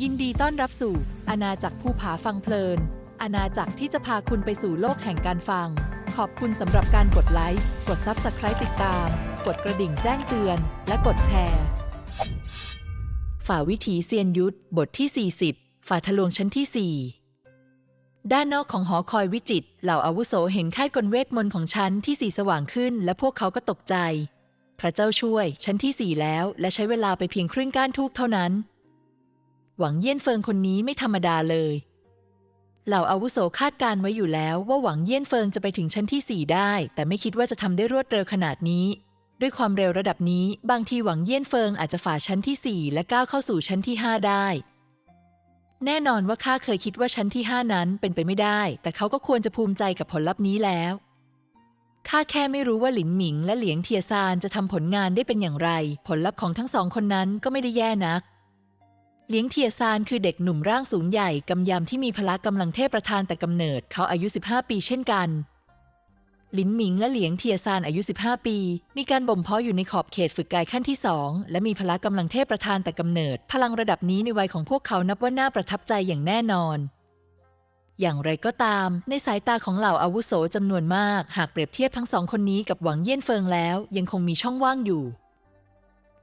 ยินดีต้อนรับสู่อาณาจักรภูผาฟังเพลิน อาณาจักรที่จะพาคุณไปสู่โลกแห่งการฟัง ขอบคุณสำหรับการกดไลค์ กด Subscribe ติดตาม กดกระดิ่งแจ้งเตือน และกดแชร์ ฝ่าวิถีเซียนยุทธบทที่ 40 ฝ่าทะลวงชั้นที่ 4 ด้านนอกของหอคอยวิจิตเหล่าอาวุโสเห็นค่ายกลเวทมนต์ของฉันที่สีสว่างขึ้น และพวกเขาก็ตกใจ พระเจ้าช่วยชั้นที่สี่แล้ว และใช้เวลาไปเพียงครึ่งก้านทูกเท่านั้น หวังเยี่ยนเฟิงคนนี้ไม่ธรรมดาเลย เหล่าอาวุโสคาดการไว้อยู่แล้วว่าหวังเยี่ยนเฟิงจะไปถึงชั้นที่สี่ได้ แต่ไม่คิดว่าจะทำได้รวดเร็วขนาดนี้ ด้วยความเร็วระดับนี้บางทีหวังเยี่ยนเฟิงอาจจะฝ่าชั้นที่สี่และก้าวเข้าสู่ชั้นที่ห้าได้ แน่นอนว่าข้าเคยคิดว่าชั้นที่ห้านั้นเป็นไปไม่ได้ แต่เขาก็ควรจะภูมิใจกับผลลัพธ์นี้แล้วข้าแค่ไม่รู้ว่าหลินหมิงและเหลียงเทียซานจะทำผลงานได้เป็นอย่างไร ผลลัพธ์ของทั้งสองคนนั้นก็ไม่ได้แย่นัก เหลียงเทียซานคือเด็กหนุ่มร่างสูงใหญ่กำยำที่มีพละกำลังเทพประธานแต่กำเนิดเขาอายุ 15 ปีเช่นกัน ลินหมิงและเหลียงเทียซานอายุ 15 ปี มีการบ่มเพาะอยู่ในขอบเขตฝึกกายขั้นที่สองและมีพละกำลังเทพประธานแต่กำเนิด พลังระดับนี้ในวัยของพวกเขานับว่าน่าประทับใจอย่างแน่นอน อย่างไรก็ตาม ในสายตาของเหล่าอาวุโสจำนวนมาก หากเปรียบเทียบทั้งสองคนนี้กับหวังเยี่ยนเฟิงแล้ว ยังคงมีช่องว่างอยู่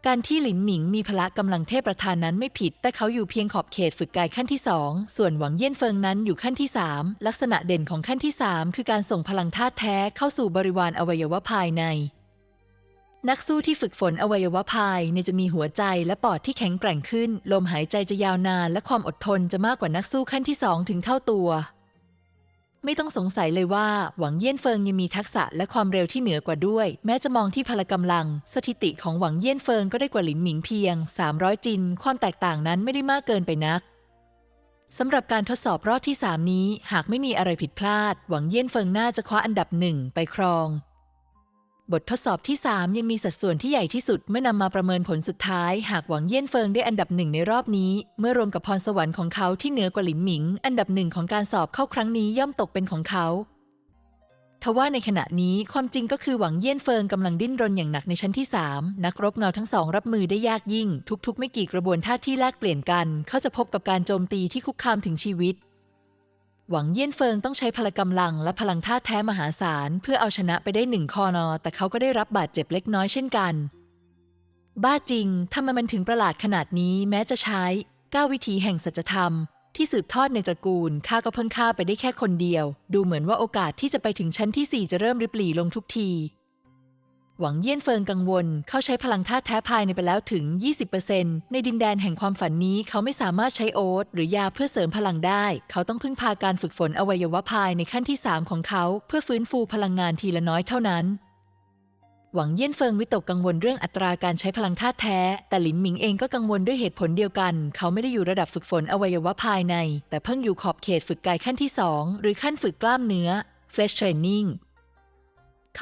การที่หลินหมิงมีพละกำลังเทพประธานนั้นไม่ผิด แต่เขาอยู่เพียงขอบเขตฝึกกายขั้นที่สองส่วนหวังเยี่ยนเฟิงนั้นอยู่ขั้นที่สามลักษณะเด่นของขั้นที่สามคือการส่งพลังธาตุแท้เข้าสู่บริวารอวัยวะภายใน นักสู้ที่ฝึกฝนอวัยวะภายในจะมีหัวใจและปอดที่แข็งแกร่งขึ้น ลมหายใจจะยาวนาน และความอดทนจะมากกว่านักสู้ขั้นที่สองถึงเท่าตัว ไม่ต้องสงสัยเลยว่าหวังเยี่ยนเฟิงยังมีทักษะและความเร็วที่เหนือกว่าด้วย แม้จะมองที่พละกำลัง สถิติของหวังเยี่ยนเฟิงก็ได้กว่าหลินหมิงเพียง 300 จิน ความแตกต่างนั้นไม่ได้มากเกินไปนักสำหรับการทดสอบรอบที่ 3 นี้ หากไม่มีอะไรผิดพลาด หวังเยี่ยนเฟิงน่าจะคว้าอันดับหนึ่งไปครอง บททดสอบที่ 3 ยังมีสัดส่วนที่ใหญ่ที่สุดเมื่อนำมาประเมินผลสุดท้าย หากหวังเยี่ยนเฟิงได้อันดับหนึ่งในรอบนี้ เมื่อรวมกับพรสวรรค์ของเขาที่เหนือกว่าหลินหมิง อันดับหนึ่งของการสอบเข้าครั้งนี้ย่อมตกเป็นของเขาทว่าในขณะนี้ความจริงก็คือหวังเยี่ยนเฟิงกำลังดิ้นรนอย่างหนักในชั้นที่ 3 นักรบเงาทั้งสองรับมือได้ยากยิ่ง ทุกๆ ไม่กี่กระบวนท่าที่แลกเปลี่ยนกัน เขาจะพบกับการโจมตีที่คุกคามถึงชีวิต หวังเยี่ยนเฟิงต้องใช้พละกำลังและพลังท่าแท้มหาศาล เพื่อเอาชนะไปได้หนึ่งคอนอ แต่เขาก็ได้รับบาดเจ็บเล็กน้อยเช่นกัน บ้าจริงทำไมมันถึงประหลาดขนาดนี้แม้จะใช้ก้าววิธีแห่งสัจธรรม ที่สืบทอดในตระกูลข้าก็เพิ่งฆ่าไปได้แค่คนเดียว ดูเหมือนว่าโอกาสที่จะไปถึงชั้นที่4จะเริ่มริบหรี่ลงทุกที หวังเยี่ยนเฟิงกังวล เขาใช้พลังธาตุแท้ภายในไปแล้วถึง 20%ในดินแดนแห่งความฝันนี้เขาไม่สามารถใช้โอ๊ตหรือยาเพื่อเสริมพลังได้ เขาต้องพึ่งพาการฝึกฝนอวัยวะภายในขั้นที่ 3 ของเขา เพื่อฟื้นฟูพลังงานทีละน้อยเท่านั้นหวังเยี่ยนเฟิงวิตกกังวลเรื่องอัตราการใช้พลังธาตุแท้ แต่หลินหมิงเองก็กังวลด้วยเหตุผลเดียวกัน เขาไม่ได้อยู่ระดับฝึกฝนอวัยวะภายใน แต่เพิ่งอยู่ขอบเขตฝึกกายขั้นที่ 2 หรือขั้นฝึกกล้ามเนื้อ flesh training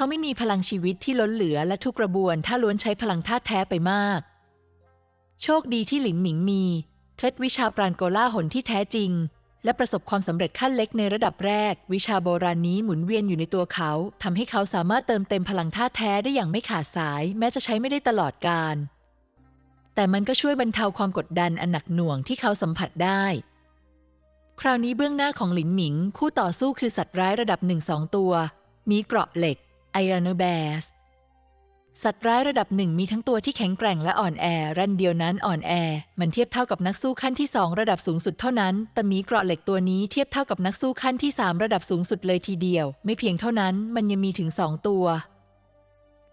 เขาไม่มีพลังชีวิตที่ล้นเหลือและทุกกระบวนถ้าล้วนใช้พลังธาตุแท้ไปมาก โชคดีที่หลินหมิงมีเคล็ดวิชาปราณโกล่าหนที่แท้จริง และประสบความสำเร็จขั้นเล็กในระดับแรก วิชาโบราณนี้หมุนเวียนอยู่ในตัวเขาทำให้เขาสามารถเติมเต็มพลังธาตุแท้ได้อย่างไม่ขาดสาย แม้จะใช้ไม่ได้ตลอดกาลแต่มันก็ช่วยบรรเทาความกดดันอันหนักหน่วงที่เขาสัมผัสได้ คราวนี้เบื้องหน้าของหลินหมิง คู่ต่อสู้คือสัตว์ร้ายระดับหนึ่งสองตัว มีเกราะเหล็ก ไอรานแบสสัตว์ร้ายระดับหนึ่งมีทั้งตัวที่แข็งแกร่งและอ่อนแอ รันเดียวนั้นอ่อนแอ มันเทียบเท่ากับนักสู้ขั้นที่ 2 ระดับสูงสุดเท่านั้น แต่มีเกราะเหล็กตัวนี้เทียบเท่ากับนักสู้ขั้นที่ 3 ระดับสูงสุดเลยทีเดียว ไม่เพียงเท่านั้น มันยังมีถึง 2 ตัว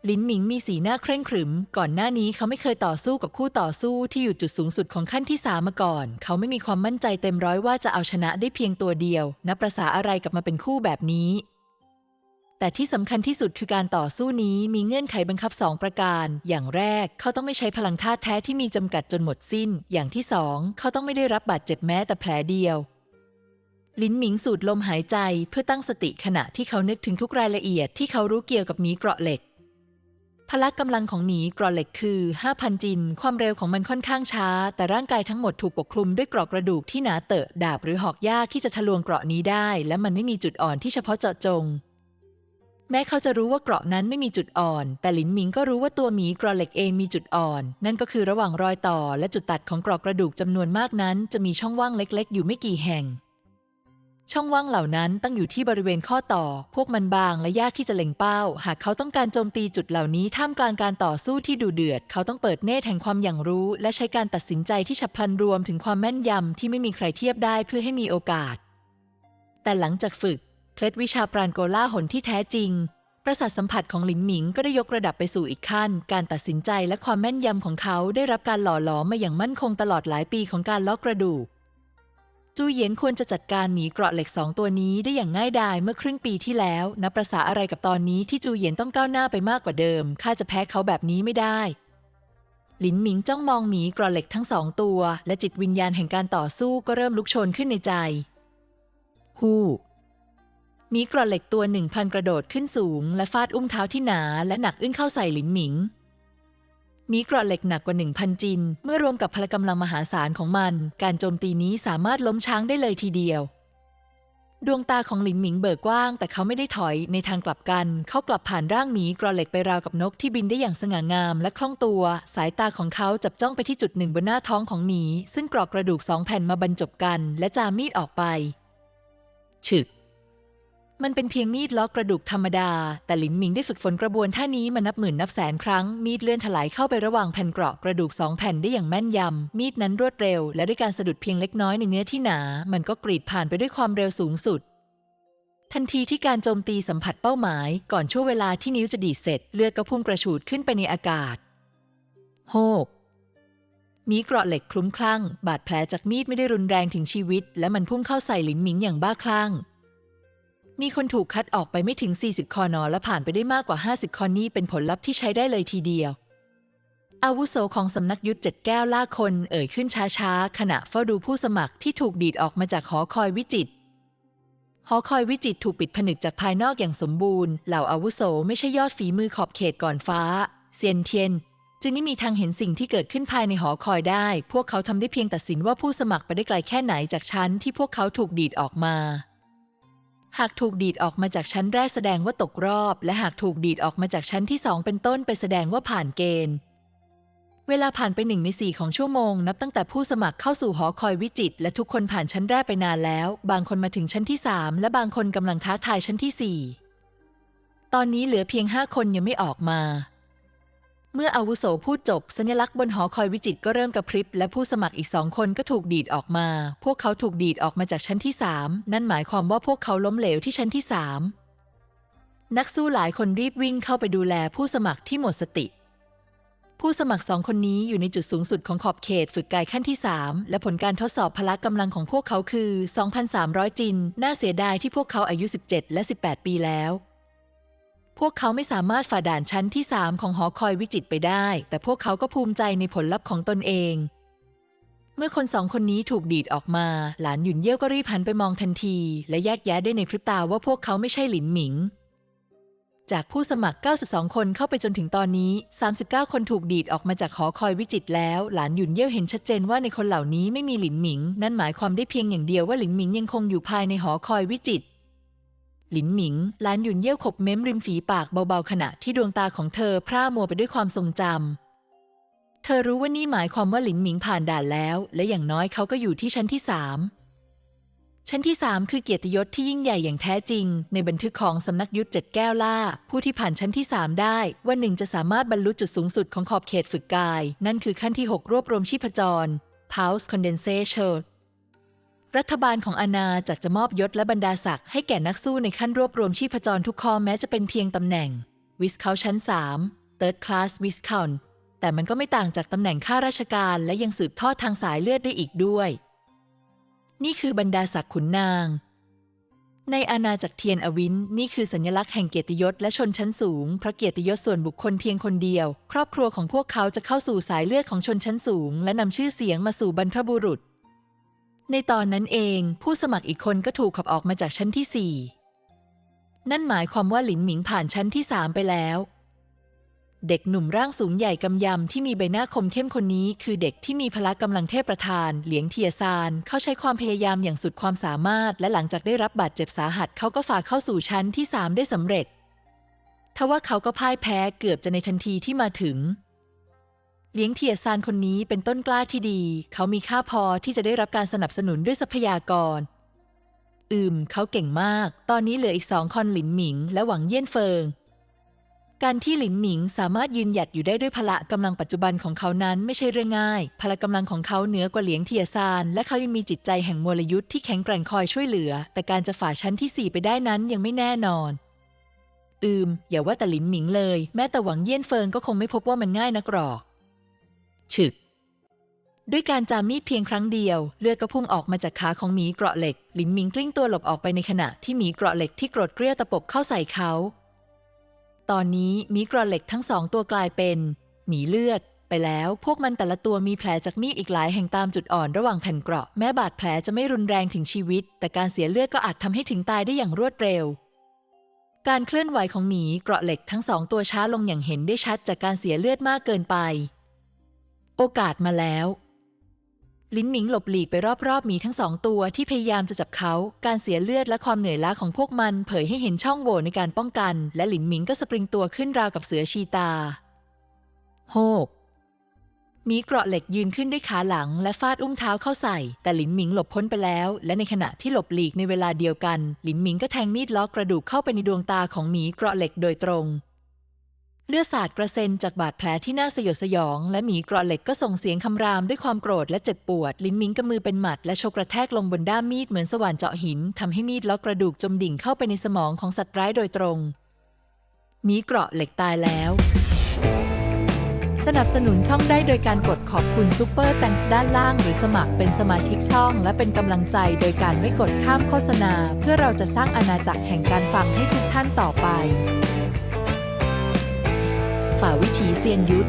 ลินหมิงมีสีหน้าเคร่งขรึม ก่อนหน้านี้เขาไม่เคยต่อสู้กับคู่ต่อสู้ที่อยู่จุดสูงสุดของขั้นที่สามมาก่อน เขาไม่มีความมั่นใจเต็มร้อยว่าจะเอาชนะได้เพียงตัวเดียว นับประษาอะไรกับมาเป็นคู่แบบนี้ แต่ที่สำคัญที่สุดคือการต่อสู้นี้มีเงื่อนไขบังคับ 2 ประการ อย่างแรก เขาต้องไม่ใช้พลังธาตุแท้ที่มีจำกัดจนหมดสิ้น อย่างที่สองเขาต้องไม่ได้รับบาดเจ็บแม้แต่แผลเดียว ลินหมิงสูดลมหายใจเพื่อตั้งสติขณะที่เขานึกถึงทุกรายละเอียดที่เขารู้เกี่ยวกับหมีเกราะเหล็ก พละกำลังของหมีเกราะเหล็กคือ 5,000 จิน ความเร็วของมันค่อนข้างช้า แต่ร่างกายทั้งหมดถูกปกคลุมด้วยเกราะกระดูกที่หนาเตอะดาบหรือหอกยากที่จะทะลวงเกราะนี้ได้ และมันไม่มีจุดอ่อนที่เฉพาะเจาะจง แม้เขาจะรู้ว่าเกราะนั้นไม่มีจุดอ่อน แต่หลินหมิงก็รู้ว่าตัวหมีกราะเหล็กเองมีจุดอ่อน นั่นก็คือระหว่างรอยต่อและจุดตัดของเกราะกระดูกจำนวนมากนั้น จะมีช่องว่างเล็ก ๆ อยู่ไม่กี่แห่ง ช่องว่างเหล่านั้นตั้งอยู่ที่บริเวณข้อต่อ พวกมันบางและยากที่จะเล็งเป้า หากเขาต้องการโจมตีจุดเหล่านี้ท่ามกลางการต่อสู้ที่ดุเดือด เขาต้องเปิดเนตรแห่งความอย่างรู้ และใช้การตัดสินใจที่ฉับพลันรวมถึงความแม่นยำที่ไม่มีใครเทียบได้เพื่อให้มีโอกาส แต่หลังจากฝึก เคล็ดวิชาปราณโกล่าหนที่แท้จริง ประสาทสัมผัสของหลินหมิงก็ได้ยกระดับไปสู่อีกขั้น การตัดสินใจและความแม่นยำของเขาได้รับการหล่อหลอมมาอย่างมั่นคงตลอดหลายปีของการล็อกกระดูก จูเหยียนควรจะจัดการหมีเกราะเหล็กสองตัวนี้ได้อย่างง่ายดายเมื่อครึ่งปีที่แล้วนับประษาอะไรกับตอนนี้ที่จูเหยียนต้องก้าวหน้าไปมากกว่าเดิมข้าจะแพ้เขาแบบนี้ไม่ได้หลินหมิงจ้องมองหมีเกราะเหล็กทั้งสองตัว และจิตวิญญาณแห่งการต่อสู้ก็เริ่มลุกโชนขึ้นในใจ ฮู้ มีกราะเหล็กตัวหนึ่งพันกระโดดขึ้นสูง และฟาดอุ้งเท้าที่หนาและหนักอึ้งเข้าใส่หลินหมิง มีกราะเหล็กหนักกว่าหนึ่งพันจิน เมื่อรวมกับพละกำลังมหาศาลของมัน การโจมตีนี้สามารถล้มช้างได้เลยทีเดียว ดวงตาของหลินหมิงเบิกกว้าง แต่เขาไม่ได้ถอยในทางกลับกัน เขากลับผ่านร่างหมีกราะเหล็กไปราวกับนกที่บินได้อย่างสง่างาม และคล่องตัว สายตาของเขาจับจ้องไปที่จุดหนึ่งบนหน้าท้องของหมี ซึ่งกรอกกระดูกสองแผ่นมาบรรจบกัน และจามีดออกไปฉึก มันเป็นเพียงมีดล็อกกระดูกธรรมดา แต่หลินหมิงได้ฝึกฝนกระบวนท่านี้มานับหมื่นนับแสนครั้ง มีดเลื่อนถลายเข้าไประหว่างแผ่นเกราะกระดูกสองแผ่นได้อย่างแม่นยำ มีดนั้นรวดเร็ว และด้วยการสะดุดเพียงเล็กน้อยในเนื้อที่หนา มันก็กรีดผ่านไปด้วยความเร็วสูงสุด ทันทีที่การโจมตีสัมผัสเป้าหมาย ก่อนช่วงเวลาที่นิ้วจะดีเสร็จ เลือดก็พุ่งกระฉูดขึ้นไปในอากาศโฮกมีเกราะเหล็กคลุ้มคลั่ง บาดแผลจากมีดไม่ได้รุนแรงถึงชีวิต และมันพุ่งเข้าใส่หลินหมิงอย่างบ้าคลั่ง มีคนถูกคัดออกไปไม่ถึง 40 คอนอและผ่านไปได้มากกว่า 50 คอนนี่เป็นผลลัพธ์ที่ใช้ได้เลยทีเดียว อาวุโสของสำนักยุทธเจ็ดแก้วล่าคนเอ่ยขึ้นช้าๆ ขณะเฝ้าดูผู้สมัครที่ถูกดีดออกมาจากหอคอยวิจิตรหอคอยวิจิตรถูกปิดผนึกจากภายนอกอย่างสมบูรณ์ เหล่าอาวุโสไม่ใช่ยอดฝีมือขอบเขตก่อนฟ้า เซียนเทียน จึงไม่มีทางเห็นสิ่งที่เกิดขึ้นภายในหอคอยได้ พวกเขาทำได้เพียงตัดสินว่าผู้สมัครไปได้ไกลแค่ไหนจากชั้นที่พวกเขาถูกดีดออกมา หากถูกดีดออกมาจากชั้นแรกแสดงว่าตกรอบ และหากถูกดีดออกมาจากชั้นที่สองเป็นต้นไปแสดงว่าผ่านเกณฑ์ เวลาผ่านไปหนึ่งในสี่ของชั่วโมง นับตั้งแต่ผู้สมัครเข้าสู่หอคอยวิจิตรและทุกคนผ่านชั้นแรกไปนานแล้ว บางคนมาถึงชั้นที่สามและบางคนกำลังท้าทายชั้นที่สี่ตอนนี้เหลือเพียงห้าคนยังไม่ออกมา เมื่ออาวุโสพูดจบ สัญลักษณ์บนหอคอยวิจิตก็เริ่มกระพริบ และผู้สมัครอีกสองคนก็ถูกดีดออกมา พวกเขาถูกดีดออกมาจากชั้นที่สามนั่นหมายความว่าพวกเขาล้มเหลวที่ชั้นที่สามนักสู้หลายคนรีบวิ่งเข้าไปดูแลผู้สมัครที่หมดสติ ผู้สมัครสองคนนี้อยู่ในจุดสูงสุดของขอบเขตฝึกกายขั้นที่ 3 และผลการทดสอบพละกำลังของพวกเขาคือ 2,300 จิน น่าเสียดายที่พวกเขาอายุ 17 และ 18 ปีแล้ว พวกเขาไม่สามารถฝ่าด่านชั้นที่ 3 ของหอคอยวิจิตไปได้ แต่พวกเขาก็ภูมิใจในผลลัพธ์ของตนเอง เมื่อคนสองคนนี้ถูกดีดออกมา หลานหยุนเย่ยวก็รีบหันไปมองทันที และแยกแยะได้ในพริบตาว่าพวกเขาไม่ใช่หลินหมิง จากผู้สมัคร 92 คนเข้าไปจนถึงตอนนี้ 39 คนถูกดีดออกมาจากหอคอยวิจิตแล้ว หลานหยุนเย่ยวเห็นชัดเจนว่าในคนเหล่านี้ไม่มีหลินหมิง นั่นหมายความได้เพียงอย่างเดียวว่าหลินหมิงยังคงอยู่ภายในหอคอยวิจิตร หลินหมิงหลานหยุนเย่ยวขบเม้มริมฝีปากเบาๆขณะที่ดวงตาของเธอพร่ามัวไปด้วยความทรงจำ เธอรู้ว่านี่หมายความว่าหลินหมิงผ่านด่านแล้ว และอย่างน้อยเขาก็อยู่ที่ชั้นที่สามชั้นที่3คือเกียรติยศที่ยิ่งใหญ่อย่างแท้จริง ในบันทึกของสำนักยุทธเจ็ดแก้วล่า ผู้ที่ผ่านชั้นที่3ได้ วันหนึ่งจะสามารถบรรลุจุดสูงสุดของขอบเขตฝึกกาย นั่นคือขั้นที่ 6 รวบรวมชีพจร Pulse Condensation รัฐบาลของอาณาจักรจะมอบยศและบรรดาศักดิ์ให้แก่นักสู้ในขั้นรวบรวมชีพจรทุกข้อแม้จะเป็นเพียงตำแหน่งวิสคาชั้น 3 Third Class Viscount แต่มันก็ไม่ต่างจากตำแหน่งข้าราชการและยังสืบทอดทางสายเลือดได้อีกด้วย นี่คือบรรดาศักดิ์ขุนนาง ในอาณาจักรเทียนอวินนี่คือสัญลักษณ์แห่งเกียรติยศและชนชั้นสูงพระเกียรติยศส่วนบุคคลเพียงคนเดียว ครอบครัวของพวกเขาจะเข้าสู่สายเลือดของชนชั้นสูง และนำชื่อเสียงมาสู่บรรพบุรุษ ในตอนนั้นเองผู้สมัครอีกคนก็ถูกขับออกมาจากชั้นที่4นั่นหมายความว่าหลินหมิงผ่านชั้นที่3ไปแล้ว เด็กหนุ่มร่างสูงใหญ่กำยำที่มีใบหน้าคมเข้มคนนี้ คือเด็กที่มีพละกำลังเทพประธาน เหลียงเทียซาน เขาใช้ความพยายามอย่างสุดความสามารถ และหลังจากได้รับบาดเจ็บสาหัสเขาก็ฝ่าเข้าสู่ชั้นที่3ได้สำเร็จทว่าเขาก็พ่ายแพ้เกือบจะในทันทีที่มาถึง เลี้ยงเทียซานคนนี้เป็นต้นกล้าที่ดี เขามีค่าพอที่จะได้รับการสนับสนุนด้วยทรัพยากร อืม เขาเก่งมาก ตอนนี้เหลืออีกสองคอนหลินหมิง และหวังเยี่ยนเฟิง การที่หลินหมิงสามารถยืนหยัดอยู่ได้ด้วยพละกำลังปัจจุบันของเขานั้นไม่ใช่เรื่องง่าย พละกำลังของเขาเหนือกว่าเหลียงเทียซาน และเขายังมีจิตใจแห่งมวลยุทธ์ที่แข็งแกร่งคอยช่วยเหลือ แต่การจะฝ่าชั้นที่สี่ไปได้นั้นยังไม่แน่นอนอืม อย่าว่าแต่หลินหมิงเลย แม้แต่หวังเยี่ยนเฟิงก็คงไม่พบว่ามันง่ายนักหรอก ฉึก ด้วยการจามมีดเพียงครั้งเดียว เลือดก็พุ่งออกมาจากขาของหมีเกราะเหล็กหลินมิงกลิ้งตัวหลบออกไปในขณะที่หมีเกราะเหล็กที่โกรธเกรี้ยวตะปบเข้าใส่เขา ตอนนี้หมีเกราะเหล็กทั้งสองตัวกลายเป็น หมีเลือด ไปแล้วพวกมันแต่ละตัวมีแผลจากมีดอีกหลายแห่งตามจุดอ่อนระหว่างแผ่นเกราะแม้บาดแผลจะไม่รุนแรงถึงชีวิต แต่การเสียเลือดก็อาจทำให้ถึงตายได้อย่างรวดเร็วการเคลื่อนไหวของหมีเกราะเหล็กทั้งสองตัวช้าลงอย่างเห็นได้ชัดจากการเสียเลือดมากเกินไป โอกาสมาแล้ว ลิ้นหมิงหลบหลีกไปรอบๆ มีทั้งสองตัวที่พยายามจะจับเขา การเสียเลือดและความเหนื่อยล้าของพวกมัน เผยให้เห็นช่องโหว่ในการป้องกัน และหลินหมิงก็สปริงตัวขึ้นราวกับเสือชีตา โฮกมีเกราะเหล็กยืนขึ้นด้วยขาหลัง และฟาดอุ้งเท้าเข้าใส่ แต่หลินหมิงหลบพ้นไปแล้ว และในขณะที่หลบหลีกในเวลาเดียวกัน หลินหมิงก็แทงมีดล็อกกระดูกเข้าไปในดวงตาของหมีเกราะเหล็กโดยตรง เลือดสาดกระเซ็นจากบาดแผลที่น่าสยดสยอง และหมีเกราะเหล็กก็ส่งเสียงคำรามด้วยความโกรธและเจ็บปวด ลิ้นมิงกำมือเป็นหมัด และชกกระแทกลงบนด้ามมีดเหมือนสว่านเจาะหินทำให้มีดล็อกกระดูกจมดิ่งเข้าไปในสมองของสัตว์ร้ายโดยตรงหมีเกราะเหล็กตายแล้ว สนับสนุนช่องได้โดยการกดขอบคุณซูเปอร์แตงส์ด้านล่าง หรือสมัครเป็นสมาชิกช่อง และเป็นกำลังใจโดยการไม่กดข้ามโฆษณา เพื่อเราจะสร้างอาณาจักรแห่งการฟังให้ทุกท่านต่อไป ฝ่าวิถีเซียนยุทธ